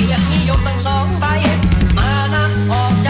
เกียรตินิยมตั้งสองใบ มานะออกจาก